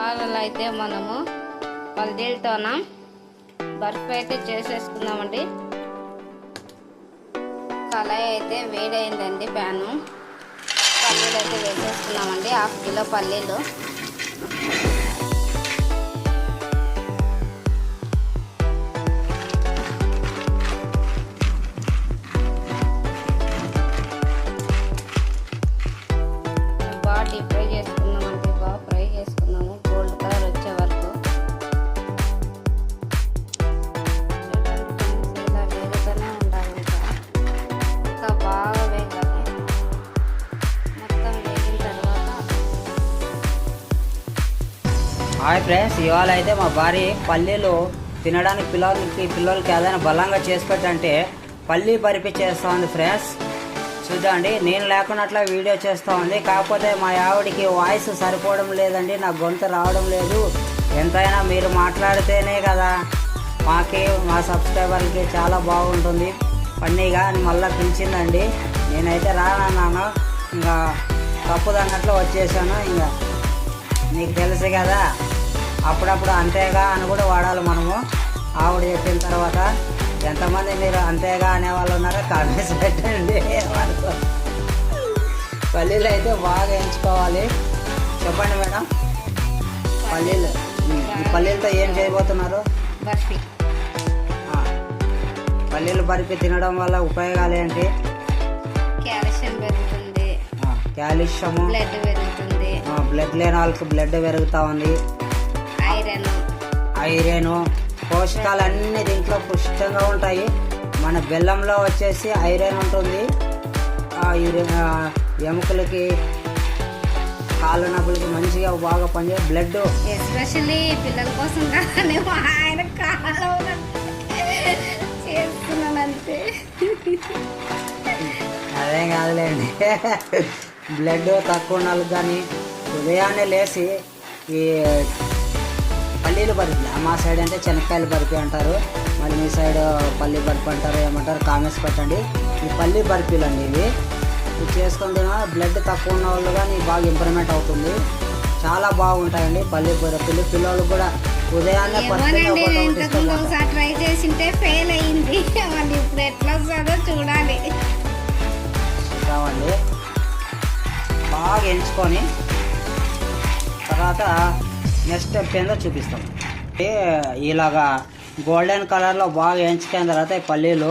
పాలలో అయితే మనము పల్లీలతోన బర్ఫీ అయితే చేసేసుకుందామండి. కళాయి అయితే వేడైందండి ప్యాను. పల్లీలు అయితే వేసేసుకున్నామండి హాఫ్ కిలో పల్లీలు. హాయ్ ఫ్రెండ్స్ ఇవాళ అయితే మా భార్య పల్లీలు తినడానికి పిల్లలకి పిల్లలకి ఏదైనా బలంగా చేసి పెట్టంటే పల్లీ బరిపి చేస్తూ ఉంది ఫ్రెండ్స్ చూడండి నేను లేకున్నట్లా వీడియో చేస్తూ ఉంది. కాకపోతే మా ఆవిడికి వాయిస్ సరిపోవడం లేదండి నా గొంతు రావడం లేదు. ఎంతైనా మీరు మాట్లాడితేనే కదా మాకి మా సబ్స్క్రైబర్కి చాలా బాగుంటుంది. ఫన్నీగా అని మళ్ళీ పిలిచిందండి. నేనైతే రానన్నాను. ఇంకా తప్పుదన్నట్లు వచ్చేసాను. ఇంకా నీకు తెలుసు కదా అప్పుడప్పుడు అంతేగా అని కూడా వాడాలి మనము. ఆవిడ చెప్పిన తర్వాత ఎంతమంది మీరు అంతేగా అనేవాళ్ళు ఉన్నారో? కామెంట్స్ పెట్టండి. పల్లీలు అయితే బాగా ఎంచుకోవాలి. చెప్పండి మేడం. పల్లీలు. పల్లీలతో ఏం చేయబోతున్నారు? బర్ఫీ. పల్లీలు బరిపి తినడం వల్ల ఉపయోగాలు ఏంటి? కాల్షియం పెరుగుతుంది. బ్లడ్ పెరుగుతుంది. ఆ, బ్లడ్ లేని వాళ్ళకి బ్లడ్ పెరుగుతూ ఉంది. ఐరన్. ఐరన్ పోషకాలు అన్ని దీంట్లో పుష్టంగా ఉంటాయి. మన బెల్లంలో వచ్చేసి ఐరన్ ఉంటుంది. ఎముకలకి కాళ్ళ నొప్పులకి మంచిగా బాగా పనిచే బ్లడ్ ఎస్పెషల్లీ పిల్లల కోసం ఆయన కాలం చేస్తున్నాను అంతే అదేం కాదులేండి. బ్లడ్ తక్కువ వాళ్ళకి కానీ ఉదయాన్నే లేచి ఈ బరిపి మా సైడ్ అంటే శనక్కాయలు బరిపి అంటారు. మళ్ళీ మీ సైడ్ పల్లి బరిపి అంటారు ఏమంటారు కామెంట్స్ పెట్టండి. ఈ పల్లి బరిపీలు అండి ఇవి ఇవి చేసుకుంటే బ్లడ్ తక్కువ ఉన్న వాళ్ళు కానీ బాగా ఇంప్రూవ్మెంట్ అవుతుంది. చాలా బాగుంటాయండి పల్లి బరిపీలు పిల్లలు కూడా ఉదయాన్నే ఒకసారి ట్రై చేసింటే ఫెయిల్ అయ్యింది ఇప్పుడు ఎట్లా వస్తుందో చూడాలి. బాగా ఎంచుకొని తర్వాత నెక్స్ట్ స్టెప్ ఏందో చూపిస్తాం. ఇలాగా గోల్డెన్ కలర్లో బాగా వేయించుకున్న తర్వాత ఈ పల్లీలు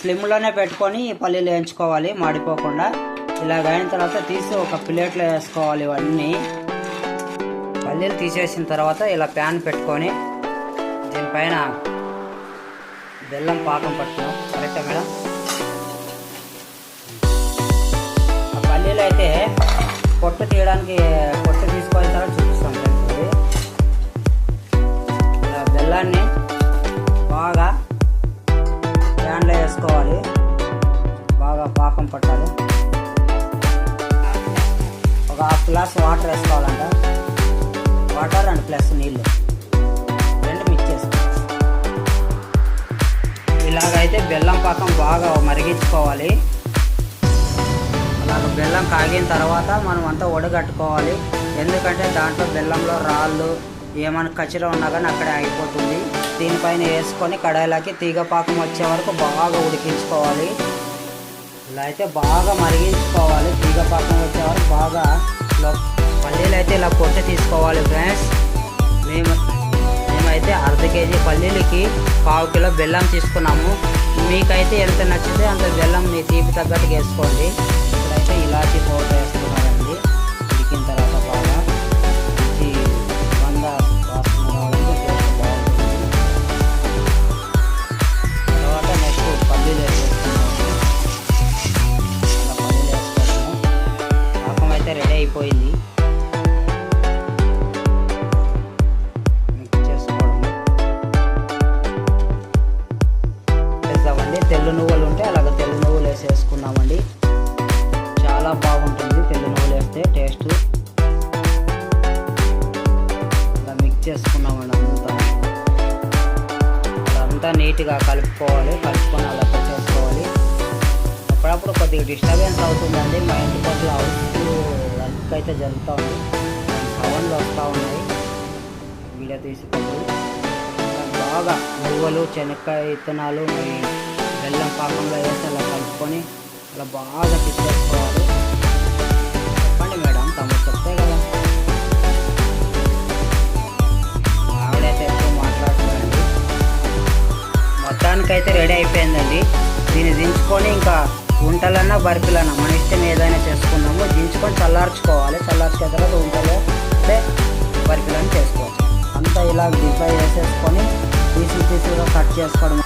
స్లిమ్లోనే పెట్టుకొని ఈ పల్లీలు వేయించుకోవాలి మాడిపోకుండా. ఇలాగ అయిన తర్వాత తీసి ఒక ప్లేట్లో వేసుకోవాలి ఇవన్నీ. పల్లీలు తీసేసిన తర్వాత ఇలా ప్యాన్ పెట్టుకొని దీనిపైన బెల్లం పాకం పట్టుకున్నాం కరెక్టా మేడం? పల్లీలు అయితే పొట్టు తీయడానికి బెల్లాన్ని బాగా ప్యాన్లో వేసుకోవాలి. బాగా పాకం పట్టాలి. ఒక హాఫ్ గ్లాస్ వాటర్ వేసుకోవాలంట. వాటర్ అండ్ ప్లస్ నీళ్ళు. రెండు మిక్స్ చేసుకోవాలి. ఇలాగైతే బెల్లం పాకం బాగా మరిగించుకోవాలి. అలాగ బెల్లం కాగిన తర్వాత మనం అంతా వడగట్టుకోవాలి. ఎందుకంటే దాంట్లో బెల్లంలో రాళ్ళు ఏమైనా కచరా ఉన్నా కానీ అక్కడే ఆగిపోతుంది. దీనిపైన వేసుకొని కడాయిలోకి తీగ పాకం వచ్చే వరకు బాగా ఉడికించుకోవాలి. ఇలా అయితే బాగా మరిగించుకోవాలి. తీగ పాకం వచ్చే వరకు బాగా ఇలా పల్లీలు అయితే ఇలా పొట్టు తీసుకోవాలి ఫ్రెండ్స్. మేము మేమైతే అర్ధ కేజీ పల్లీలకి పావు కిలో బెల్లం తీసుకున్నాము. మీకైతే ఎంత నచ్చితే అంత బెల్లం మీ తీపి తగ్గట్టుగా వేసుకోండి. ఇప్పుడైతే ఇలాచి పౌడర్ చేసుకున్నాం మిక్స్ చేసుకున్నామండి అంతా నీట్గా కలుపుకోవాలి కలుపుకొని అలా చేసుకోవాలి అప్పుడప్పుడు కొద్దిగా డిస్టర్బెన్స్ అవుతుందండి. మా ఇంటి పట్ల హౌస్ వర్క్ అయితే జరుగుతూ ఉంది. సౌండ్లు వస్తూ ఉన్నాయి వీడియో ఇలా బాగా నువ్వులు శనక్కాయ విత్తనాలు మరి బెల్లం పాకంలో వేసి అలా కలుపుకొని అలా బాగా తిప్పేసుకోవాలి. అయితే రెడీ అయిపోయిందండి. దీన్ని దించుకొని ఇంకా ఉంటలన్నా బర్ఫీలన్నా మన ఇష్టం ఏదైనా చేసుకుందాము. దించుకొని చల్లార్చుకోవాలి. చల్లార్చుకున్న తర్వాత ఉంటలు అంటే బర్ఫీలను చేసుకోవచ్చు. అంతా ఇలా డిఫ్రై చేసేసుకొని పీసులు పీసులుగా కట్ చేసుకోవడం